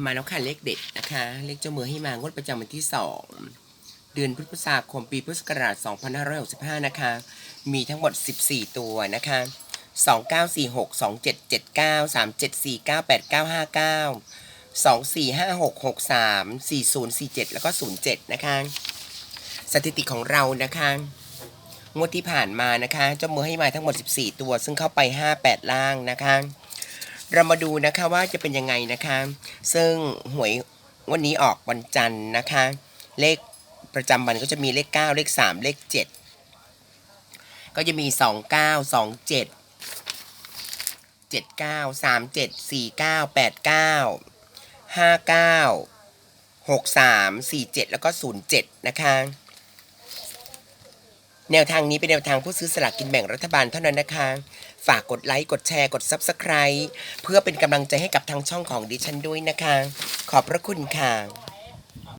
มาแล้วค่ะเลขเด็ดนะคะ เลขเจ้ามือให้มางวดประจำวันที่ 2 เดือนพฤษภาคมปีพุทธศักราช2565 นะคะ มีทั้งหมด 14 ตัวนะคะ 2946 2779 3749 8959 2456 63 4047 แล้วก็ 07 นะคะ สถิติของเรานะคะงวดที่ผ่านมานะคะ เจ้ามือให้มาทั้งหมด 14 ตัว ซึ่งเข้าไป 58 ล่างนะคะ เรามาดูนะคะว่าจะเป็นยังไงนะคะ ซึ่งหวยวันนี้ออกวันจันทร์นะคะ เลขประจำวันก็จะมีเลข 9 เลข 3 เลข 7 ก็จะมี 29 27 79 37 49 89 59 63 47 แล้วก็ 07 นะคะ แนวทางนี้เป็นแนวทางผู้ซื้อสลากกินแบ่งรัฐบาลเท่านั้นนะคะ ฝากกดไลค์ กดแชร์ กด Subscribe เพื่อเป็นกำลังใจให้กับทางช่องของดิฉันด้วยนะคะ ขอบพระคุณค่ะ